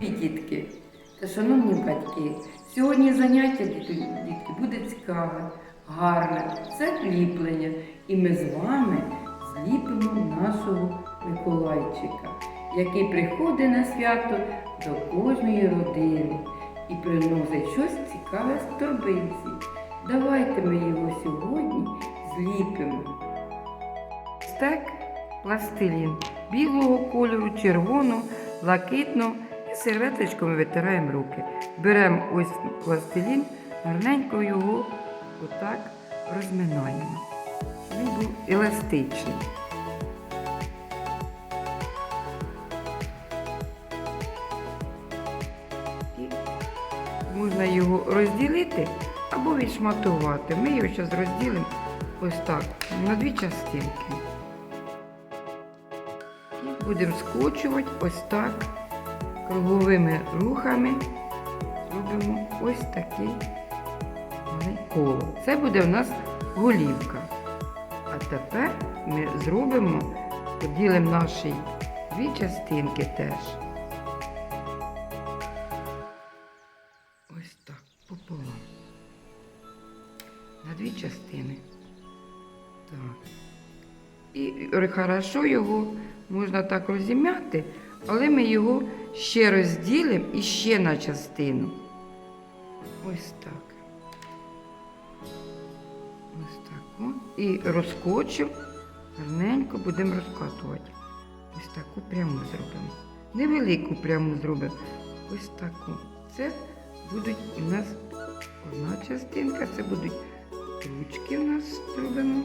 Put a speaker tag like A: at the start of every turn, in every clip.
A: Дітки та шановні батьки. Сьогодні заняття дітки буде цікаве, гарне, це ліплення. І ми з вами зліпимо нашого Миколайчика, який приходить на свято до кожної родини і приносить щось цікаве з торбинці. Давайте ми його сьогодні зліпимо. Стек пластилін білого кольору, червоного, блакитного і серветочками витираємо руки. Беремо ось пластилін, гарненько його отак розминаємо. Він був еластичний. Можна його розділити або відшматувати. Ми його зараз розділимо ось так на дві частинки. І будемо скочувати ось так круговими рухами. Зробимо ось такий коло. Це буде у нас голівка. А тепер ми зробимо, поділимо наші дві частинки теж. Ось так, пополам. На дві частини. Так. І хорошо його можна так розім'яти, але ми його ще розділимо і ще на частину. Ось так. Ось так. О. І розкочимо, гарненько будемо розкатувати. Ось таку пряму зробимо. Невелику пряму зробимо. Ось таку. Це будуть у нас одна частинка, це будуть ручки у нас зробимо.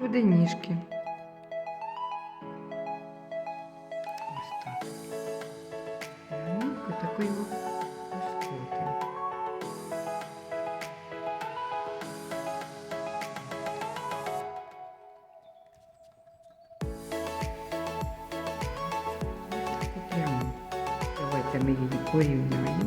A: Буде ніжки. Ось так. Ось пряму. Давайте ми її порівняємо,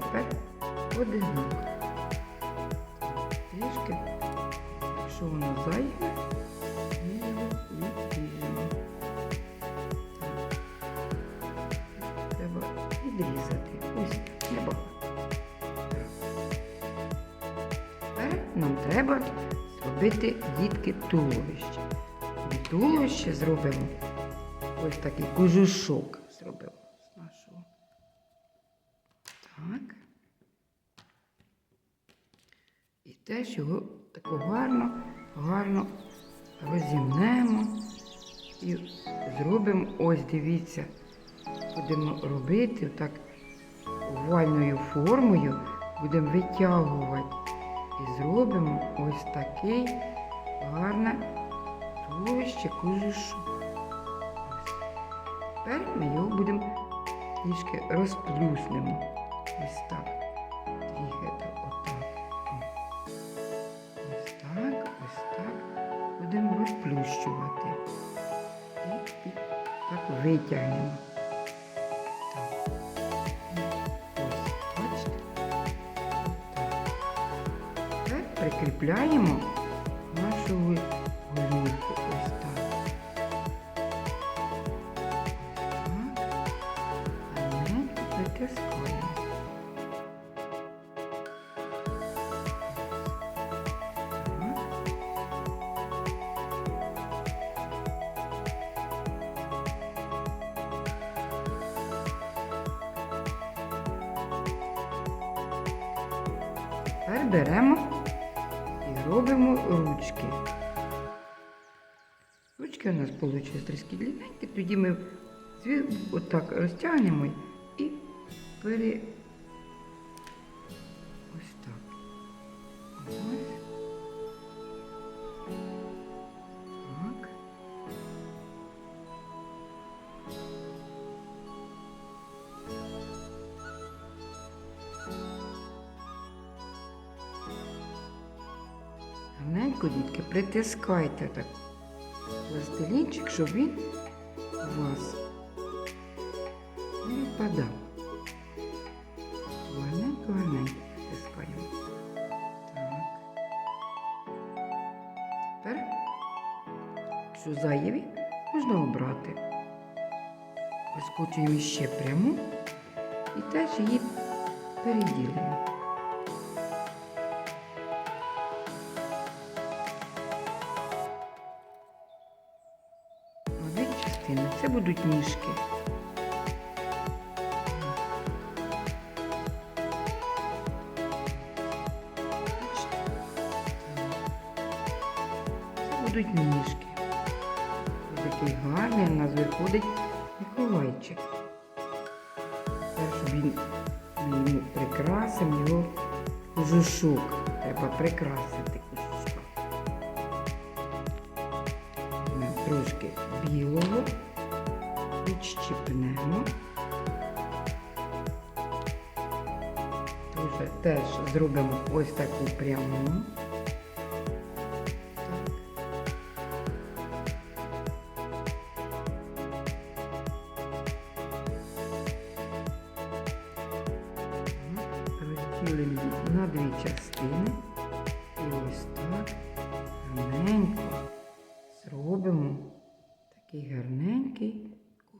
A: тепер одинакові. Трішки, якщо воно зайве, ми його відріжемо. Треба відрізати. Ось небагато. Тепер нам треба зробити дітки туловище. Ми туловище зробимо ось такий кожушок теж його тако гарно, гарно розімнемо і зробимо, ось дивіться, будемо робити так овальною формою, будемо витягувати і зробимо ось такий гарне туловище кожушок. Тепер ми його будемо трішки розплюснемо. Ось так. Трішки витягнемо. Тепер прикріпляємо нашу голівку. Ось так. Ось так. Притискаємо. Тепер беремо і робимо ручки. Ручки у нас вийшли трішки длинненькі, тоді ми отак розтягнемо і пере... Дітки, притискайте так пластилінчик, щоб він у вас не відпадав. Гарненько, гарненько притискаємо. Так. Тепер, що зайві, можна обрати. Розкочуємо ще пряму і теж її переділимо. Будуть ніжки. Будуть ніжки. Такий гарний у нас виходить Миколайчик. Щоб він ми прикрасимо його кожушок. Треба прикрасити кожушок. Трошки білого, відщипнемо. Дуже теж зробимо ось таку пряму. Розділимо на дві частини. І ось так гарненько зробимо такий гарненький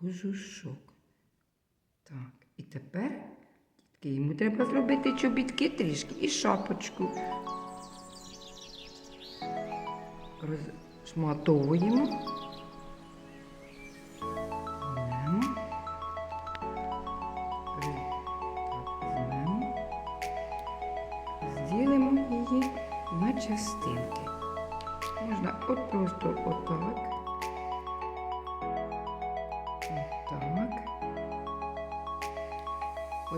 A: кожушок. Так, і тепер, дітки, йому треба зробити чобітки трішки і шапочку. Розшматовуємо. Зділимо її на частинки. Можна от просто. Отак.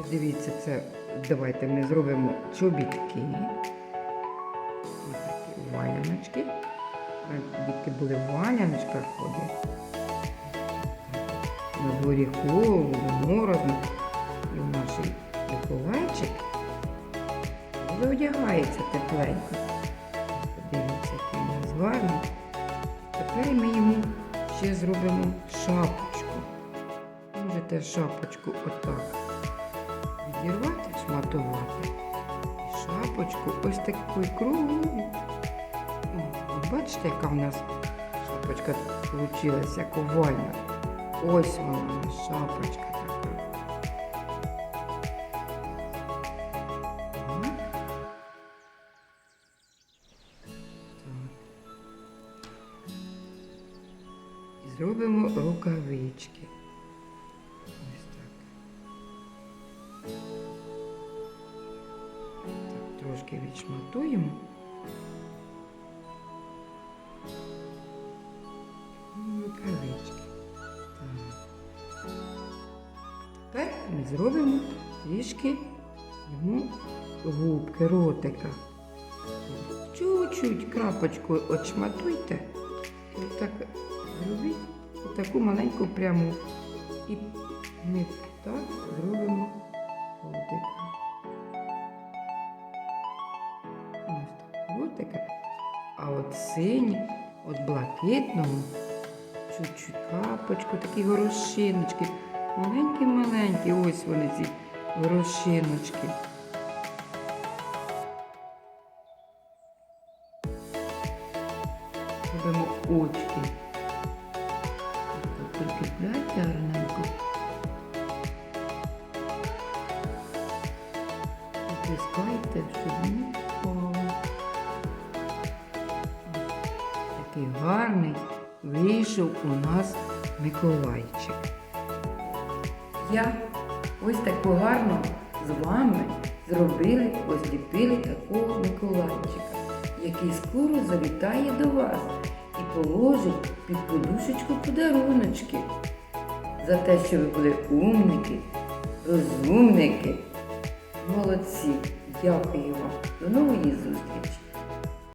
A: Ось дивіться, це давайте ми зробимо чобітки. Ось такі валяночки. Дітки були в валяночках ходять. На дворі холодно, морозно. І наш Миколайчик одягається тепленько. Подивіться, який у нас. Тепер ми йому ще зробимо шапочку. Можете шапочку отак відірвати, шматувати. Шапочку ось такою круглою. О, бачите, яка в нас шапочка вийшла, як овальна. Ось вона, шапочка така. І зробимо рукавички. Трошки відшматуємо. Рукавички. Тепер ми зробимо трішки йому губки, ротика. Чуть-чуть крапочку отшматуйте. Так зробіть таку маленьку пряму. І ми так зробимо ротика. А от блакитному, чуть-чуть крапочку, такі горошиночки. Маленькі-маленькі, ось вони ці горошиночки. Робимо очки. Прикріпляйте гарненько. Натискайте, щоб не впало. Гарний вийшов у нас Миколайчик. Я ось таку гарну з вами зробили, осліпили такого Миколайчика, який скоро завітає до вас і положить під подушечку подаруночки за те, що ви були умники, розумники, молодці. Дякую вам. До нової зустрічі!